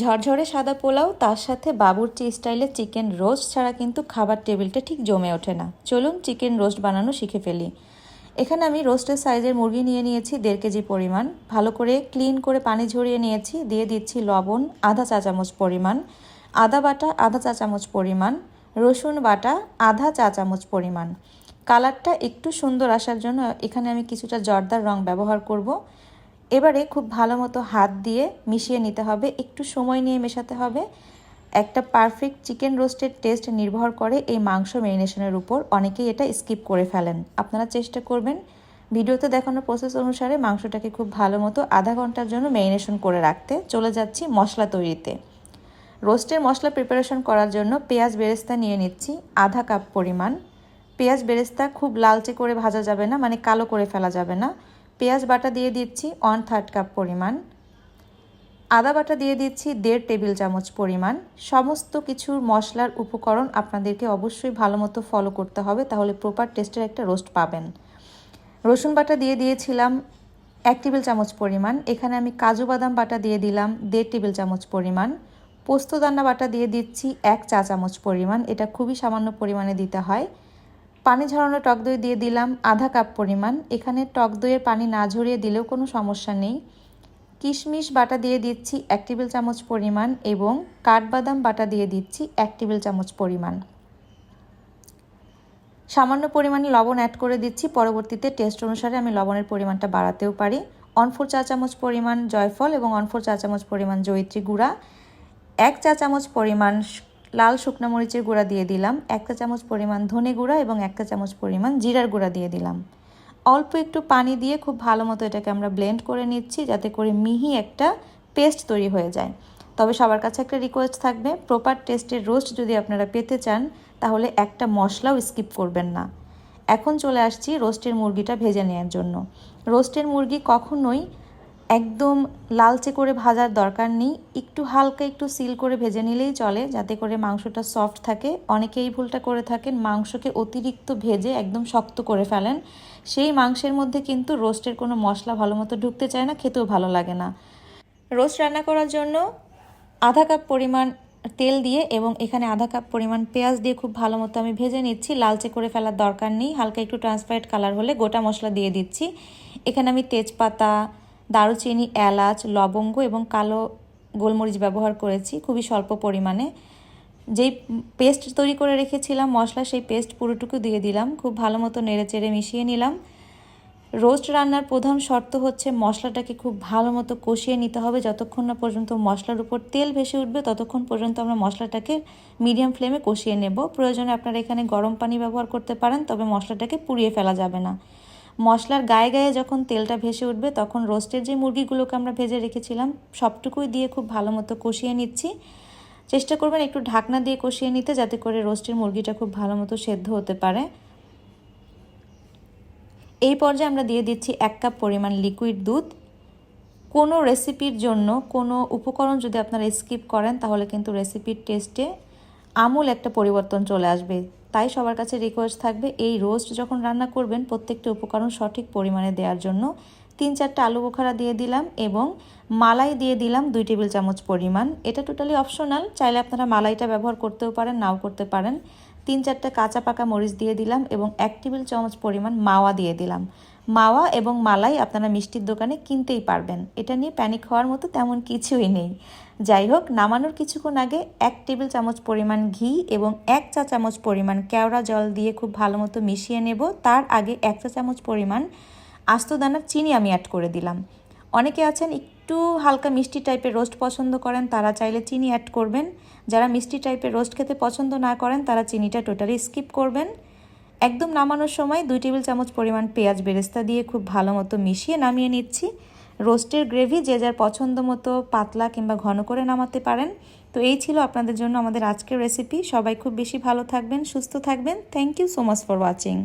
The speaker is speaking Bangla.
ঝরঝরে সাদা পোলাও, তার সাথে বাবুর্চি স্টাইলের চিকেন রোস্ট ছাড়া কিন্তু খাবার টেবিলটা ঠিক জমে ওঠে না। চলুন চিকেন রোস্ট বানানো শিখে ফেলি। এখানে আমি রোস্টের সাইজের মুরগি নিয়ে নিয়েছি দেড় কেজি পরিমাণ। ভালো করে ক্লিন করে পানি ঝরিয়ে নিয়েছি, দিয়ে দিচ্ছি লবণ, আধা চা চামচ পরিমাণ, আদা বাটা, আধা চা চামচ পরিমাণ, রসুন বাটা, আধা চা চামচ পরিমাণ। কালারটা একটু সুন্দর আসার জন্য এখানে আমি কিছুটা জর্দার রং ব্যবহার করব। এবারে খুব ভালো মতো হাত দিয়ে মিশিয়ে নিতে হবে, একটু সময় নিয়ে মেশাতে হবে। একটা পারফেক্ট চিকেন রোস্টের টেস্ট নির্ভর করে এই মাংস ম্যারিনেশনের উপর। অনেকেই এটা স্কিপ করে ফেলেন। আপনারা চেষ্টা করবেন ভিডিওতে দেখানো প্রসেস অনুসারে মাংসটাকে খুব ভালো মতো আধা ঘণ্টার জন্য ম্যারিনেশন করে রাখতে। চলে যাচ্ছি মশলা তৈরিতে। রোস্টের মশলা প্রিপারেশন করার জন্য পেঁয়াজ বেরেস্তা নিয়ে নিচ্ছি, আধা কাপ পরিমাণ। পেঁয়াজ বেরেস্তা খুব লালচে করে ভাজা যাবে না মানে কালো করে ফেলা যাবে না। পেঁয়াজ বাটা দিয়ে দিচ্ছি ওয়ান থার্ড কাপ পরিমাণ। আদা বাটা দিয়ে দিচ্ছি দেড় টেবিল চামচ পরিমাণ। সমস্ত কিছুর মশলার উপকরণ আপনাদেরকে অবশ্যই ভালো মতো ফলো করতে হবে, তাহলে প্রপার টেস্টের একটা রোস্ট পাবেন। রসুন বাটা দিয়ে দিয়েছিলাম এক টেবিল চামচ পরিমাণ। এখানে আমি কাজু বাদাম বাটা দিয়ে দিলাম দেড় টেবিল চামচ পরিমাণ। পোস্তদানা বাটা দিয়ে দিচ্ছি এক চা চামচ পরিমাণ। এটা খুবই সামান্য পরিমাণে দিতে হয়। পানি ঝরানো টক দই দিয়ে দিলাম আধা কাপ পরিমাণ। এখানে টক দইয়ের পানি না ঝরিয়ে দিলেও কোনো সমস্যা নেই। কিশমিশ বাটা দিয়ে দিচ্ছি এক টেবিল চামচ পরিমাণ এবং কাঠবাদাম বাটা দিয়ে দিচ্ছি এক টেবিল চামচ পরিমাণ। সামান্য পরিমাণে লবণ অ্যাড করে দিচ্ছি। পরবর্তীতে টেস্ট অনুসারে আমি লবণের পরিমাণটা বাড়াতেও পারি। অনফোর চা চামচ পরিমাণ জয়ফল এবং অনফোর চা চামচ পরিমাণ জয়িত্রী গুঁড়া। এক চা চামচ পরিমাণ লাল শুকনো মরিচের গুঁড়া দিয়ে দিলাম। একটা চামচ পরিমাণ ধনে গুঁড়া এবং একটা চামচ পরিমাণ জিরার গুঁড়া দিয়ে দিলাম। অল্প একটু পানি দিয়ে খুব ভালো মতো এটাকে আমরা ব্লেন্ড করে নিচ্ছি যাতে করে মিহি একটা পেস্ট তৈরি হয়ে যায়। তবে সবার কাছে একটা রিকোয়েস্ট থাকবে প্রপার টেস্টের রোস্ট যদি আপনারা পেতে চান, তাহলে একটা মশলাও স্কিপ করবেন না। এখন চলে আসছি রোস্টের মুরগিটা ভেজে নেওয়ার জন্য। রোস্টের মুরগি কখনোই একদম লালচে করে ভাজার দরকার নেই। একটু হালকা একটু সিল করে ভেজে নিলেই চলে, যাতে করে মাংসটা সফট থাকে। অনেকে এই ভুলটা করে থাকেন, মাংসকে অতিরিক্ত ভেজে একদম শক্ত করে ফেলেন। সেই মাংসের মধ্যে কিন্তু রোস্টের কোনো মশলা ভালো মতো ঢুকতে চায় না, খেতেও ভালো লাগে না। রোস্ট রান্না করার জন্য আধা কাপ পরিমাণ তেল দিয়ে এবং এখানে আধা কাপ পরিমাণ পেঁয়াজ দিয়ে খুব ভালো মতো আমি ভেজে নিচ্ছি। লালচে করে ফেলার দরকার নেই। হালকা একটু ট্রান্সপারেন্ট কালার হলে গোটা মশলা দিয়ে দিচ্ছি। এখানে আমি তেজপাতা দারুচিনি, এলাচ, লবঙ্গ এবং কালো গোলমরিচ ব্যবহার করেছি খুবই স্বল্প পরিমাণে। যেই পেস্ট তৈরি করে রেখেছিলাম, মশলা সেই পেস্ট পুরোটুকু দিয়ে দিলাম, খুব ভালো মতো নেড়ে চেড়ে মিশিয়ে নিলাম। রোস্ট রান্নার প্রধান শর্ত হচ্ছে মশলাটাকে খুব ভালো মতো কষিয়ে নিতে হবে। যতক্ষণ না পর্যন্ত মশলার উপর তেল ভেসে উঠবে, ততক্ষণ পর্যন্ত আমরা মশলাটাকে মিডিয়াম ফ্লেমে কষিয়ে নেব। প্রয়োজনে আপনারা এখানে গরম পানি ব্যবহার করতে পারেন, তবে মশলাটাকে পুড়িয়ে ফেলা যাবে না। মশলার গায়ে গায়ে যখন তেলটা ভেসে উঠবে, তখন রোস্টের যে মুরগিগুলোকে আমরা ভেজে রেখেছিলাম, সবটুকুই দিয়ে খুব ভালো মতো কষিয়ে নিচ্ছি। চেষ্টা করবেন একটু ঢাকনা দিয়ে কষিয়ে নিতে, যাতে করে রোস্টের মুরগিটা খুব ভালো মতো সেদ্ধ হতে পারে। এই পর্যায়ে আমরা দিয়ে দিচ্ছি এক কাপ পরিমাণ লিকুইড দুধ। কোনো রেসিপির জন্য, কোনো উপকরণ যদি আপনারা স্কিপ করেন, তাহলে কিন্তু রেসিপির টেস্টে আমূল একটা পরিবর্তন চলে আসবে। তাই সবার কাছে রিকোয়েস্ট থাকবে, এই রোস্ট যখন রান্না করবেন, প্রত্যেকটি উপকরণ সঠিক পরিমাণে দেওয়ার জন্য তিন চারটে আলু বোখারা দিয়ে দিলাম এবং মালাই দিয়ে দিলাম দুই টেবিল চামচ পরিমাণ। এটা টোটালি অপশনাল চাইলে আপনারা মালাইটা ব্যবহার করতেও পারেন, নাও করতে পারেন। তিন চারটে কাঁচা পাকা মরিচ দিয়ে দিলাম এবং এক টেবিল চামচ পরিমাণ মাওয়া দিয়ে দিলাম। মাওয়া এবং মালাই আপনারা মিষ্টির দোকানে কিনতেই পারবেন। এটা নিয়ে প্যানিক হওয়ার মতো তেমন কিছুই নেই। যাই হোক, নামানোর কিছুক্ষণ আগে এক টেবিল চামচ পরিমাণ ঘি এবং এক চা চামচ পরিমাণ কেওড়া জল দিয়ে খুব ভালো মতো মিশিয়ে নেব। তার আগে এক চা চামচ পরিমাণ আস্ত দানার চিনি আমি অ্যাড করে দিলাম। অনেকে আছেন একটু হালকা মিষ্টি টাইপের রোস্ট পছন্দ করেন, তারা চাইলে চিনি অ্যাড করবেন। যারা মিষ্টি টাইপের রোস্ট খেতে পছন্দ না করেন, তারা চিনিটা টোটালি স্কিপ করবেন। একদম নামানোর সময় দুই টেবিল চামচ পরিমাণ পেঁয়াজ বেরেস্তা দিয়ে খুব ভালো মতো মিশিয়ে নামিয়ে নিচ্ছি। রোস্টের গ্রেভি যে যার পছন্দ মতো পাতলা কিংবা ঘন করে নামাতে পারেন। তো এই ছিল আপনাদের জন্য আমাদের আজকের রেসিপি সবাই খুব বেশি ভালো থাকবেন, সুস্থ থাকবেন। Thank you so much for watching